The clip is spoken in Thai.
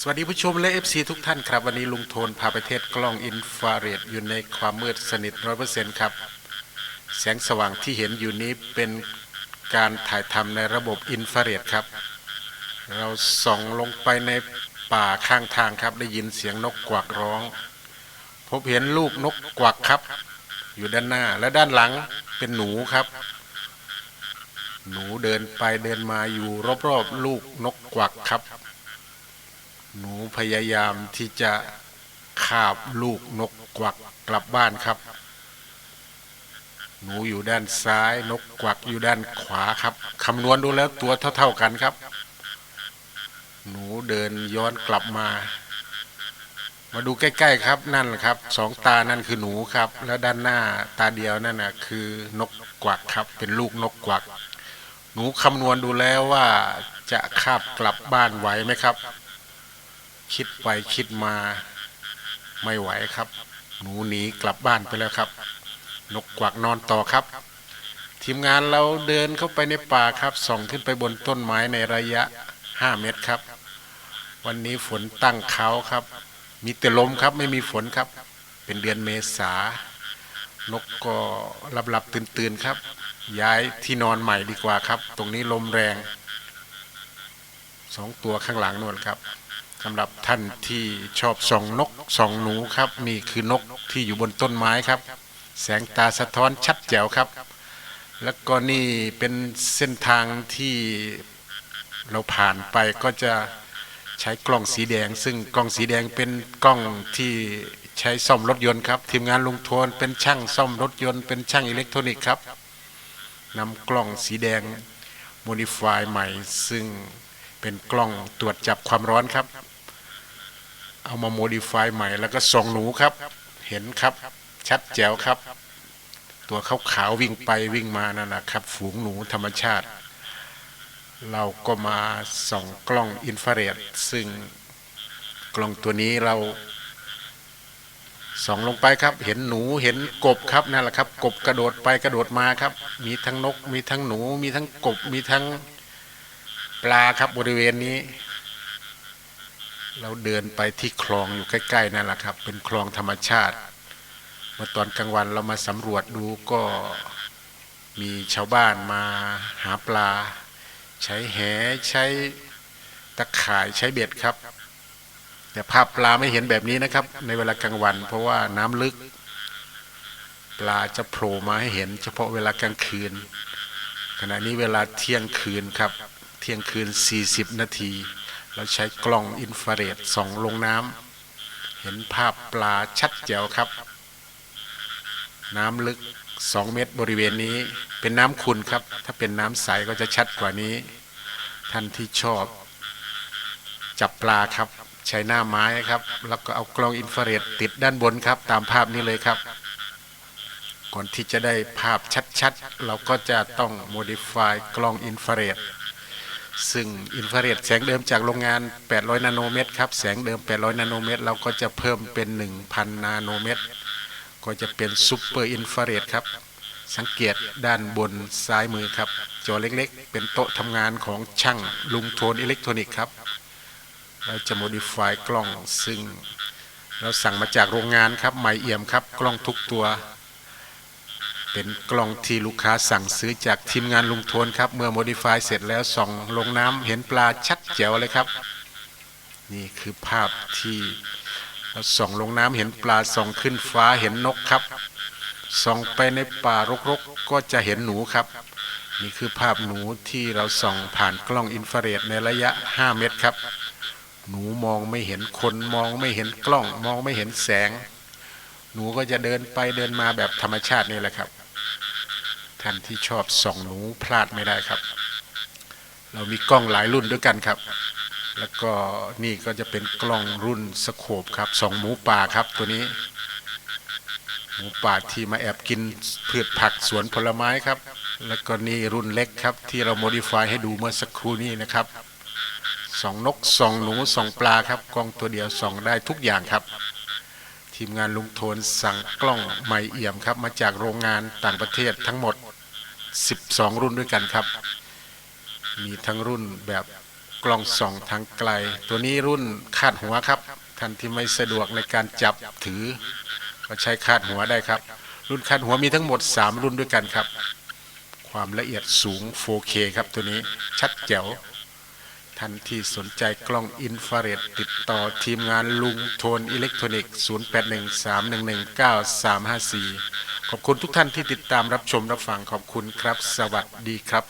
สวัสดีผู้ชมและ FC ทุกท่านครับ วันนี้ลุงโทนพาไปเทศกล้องอินฟราเรดอยู่ในความมืดสนิทร้อยเปอร์เซ็นต์ครับ แสงสว่างที่เห็นอยู่นี้เป็นการถ่ายทำในระบบอินฟราเรดครับ เราส่องลงไปในป่าข้างทางครับ ได้ยินเสียงนกกวักร้อง พบเห็นลูกนกกวักครับ อยู่ด้านหน้าและด้านหลังเป็นหนูครับ หนูเดินไปเดินมาอยู่รอบๆ ลูกนกกวักครับ หนูพยายามที่จะคาบลูกนกกวักกลับบ้านครับ หนูอยู่ด้านซ้ายนกกวักอยู่ด้านขวาครับคำนวณดูแล้วตัวเท่า ๆกันครับ หนูเดินย้อนกลับมา มาดูใกล้ๆครับนั่นแหละครับสองตานั่นคือหนูครับ แล้วด้านหน้าตาเดียวนั่นนะคือนกกวักครับ เป็นลูกนกกวัก หนูคำนวณดูแล้วว่าจะคาบกลับบ้านไหวไหมครับ คิดไปคิดมาไม่ไหวครับ หนูหนีกลับบ้านไปแล้วครับ นกกวักนอนต่อครับ ทีมงานเราเดินเข้าไปในป่าครับ ส่องขึ้นไปบนต้นไม้ในระยะ 5 เมตรครับ วันนี้ฝนตั้งเขาครับ มีแต่ลมครับไม่มีฝนครับ เป็นเดือนเมษานกก็หลับหลับตื่นตื่นครับ ย้ายที่นอนใหม่ดีกว่าครับ ตรงนี้ลมแรงสองตัวข้างหลังนวลครับ สำหรับท่านที่ชอบส่องนกส่องหนูครับนี่คือนกที่อยู่บนต้นไม้ครับ แสงตาสะท้อนชัดแจ๋วครับ แล้วก็นี่เป็นเส้นทางที่เราผ่านไปก็จะใช้กล้องสีแดง ซึ่งกล้องสีแดงเป็นกล้องที่ใช้ซ่อมรถยนต์ครับ ทีมงานลุงโทนเป็นช่างซ่อมรถยนต์เป็นช่างอิเล็กทรอนิกส์ครับนำกล้องสีแดงโมดิฟายใหม่ ซึ่ง เป็นกล้องตรวจจับความร้อนครับ เอามาโมดิฟายใหม่แล้วก็ส่องหนูครับ เห็นครับ ชัดแจ๋วครับ ตัวขาวขาวๆวิ่งไปวิ่งมานั่นนะครับ ฝูงหนูธรรมชาติ เราก็มาส่องกล้องอินฟราเรดซึ่งกล้องตัวนี้เราส่องลงไปครับ เห็นหนูเห็นกบครับนั่นแหละครับ กบกระโดดไปกระโดดมาครับ มีทั้งนก มีทั้งหนู มีทั้งกบมีทั้ง ปลาครับบริเวณนี้ เราเดินไปที่คลองอยู่ใกล้ ๆนั่นแหละครับ เป็นคลองธรรมชาติ เมื่อตอนกลางวันเรามาสำรวจดูก็มีชาวบ้านมาหาปลา ใช้แหใช้ตะข่ายใช้เบ็ดครับ แต่ภาพปลาไม่เห็นแบบนี้นะครับ ในเวลากลางวัน เพราะว่าน้ำลึก ปลาจะโผล่มาให้เห็น เฉพาะเวลากลางคืน ขณะนี้เวลาเที่ยงคืนครับ เที่ยงคืน 40 นาที เราใช้กล้องอินฟราเรดส่องลงน้ำเห็นภาพปลาชัดแจ๋วครับ น้ำลึก 2 เมตรบริเวณนี้เป็นน้ำขุ่นครับ ถ้าเป็นน้ำใสก็จะชัดกว่านี้ ท่านที่ชอบ จับปลาครับใช้หน้าไม้ครับ แล้วก็เอากล้องอินฟราเรดติดด้านบนครับ ตามภาพนี้เลยครับ ก่อนที่จะได้ภาพชัดๆ เราก็จะต้อง modify กล้องอินฟราเรด ซึ่งอินฟราเรดแสงเดิมจากโรงงาน 800 นาโนเมตรครับแสงเดิม 800 นาโนเมตร เราก็จะเพิ่มเป็น 1,000 นาโนเมตร ก็จะเป็นซูเปอร์อินฟราเรดครับ สังเกตด้านบนซ้ายมือครับ จอเล็กๆ เป็นโต๊ะทำงานของช่างลุงโทนอิเล็กทรอนิกส์ครับเราจะ modify กล้องซึ่ง เราสั่งมาจากโรงงานครับใหมเอี่ยมครับ กล้องทุกตัว เป็นกล้องที่ลูกค้าสั่งซื้อจากทีมงานลุงโทนครับ เมื่อ modify เสร็จแล้วส่องลงน้ำเห็นปลาชัดแจ๋วเลยครับ นี่คือภาพที่เราส่องลงน้ำเห็นปลาส่องขึ้นฟ้าเห็นนกครับส่องไปในป่ารกๆก็จะเห็นหนูครับ นี่คือภาพหนูที่เราส่องผ่านกล้องอินฟราเรดในระยะ 5 เมตรครับ หนูมองไม่เห็นคนมองไม่เห็นกล้อง มองไม่เห็นแสง หนูก็จะเดินไปเดินมาแบบธรรมชาตินี่แหละครับ ท่านที่ชอบส่องหนูพลาดไม่ได้ครับ เรามีกล้องหลายรุ่นด้วยกันครับ แล้วก็นี่ก็จะเป็นกล้องรุ่นสโคปครับส่องหมูป่าครับตัวนี้ หมูป่าที่มาแอบกินพืชผักสวนผลไม้ครับ แล้วก็นี่รุ่นเล็กครับ ที่เราโมดิฟายให้ดูเมื่อสักครู่นี้นะครับสองนกสองหนูสองปลาครับกล้องตัวเดียวส่องได้ทุกอย่างครับทีมงานลุงโทนสั่งกล้องใหม่เอี่ยมครับ มาจากโรงงานต่างประเทศทั้งหมด 12 รุ่นด้วยกันครับ มีทั้งรุ่นแบบกล้องส่องทางไกล ตัวนี้รุ่นคาดหัวครับ ท่านที่ไม่สะดวกในการจับถือ ก็ใช้คาดหัวได้ครับ รุ่นคาดหัวมีทั้งหมด 3 รุ่นด้วยกันครับ ความละเอียดสูง 4K ครับตัวนี้ชัดแจ๋วท่านที่สนใจกล้องอินฟราเรดติดต่อทีมงานลุงโทนอิเล็กทรอนิกส์ 0813119354 ขอบคุณทุกท่านที่ติดตามรับชมรับฟังขอบคุณครับ สวัสดีครับ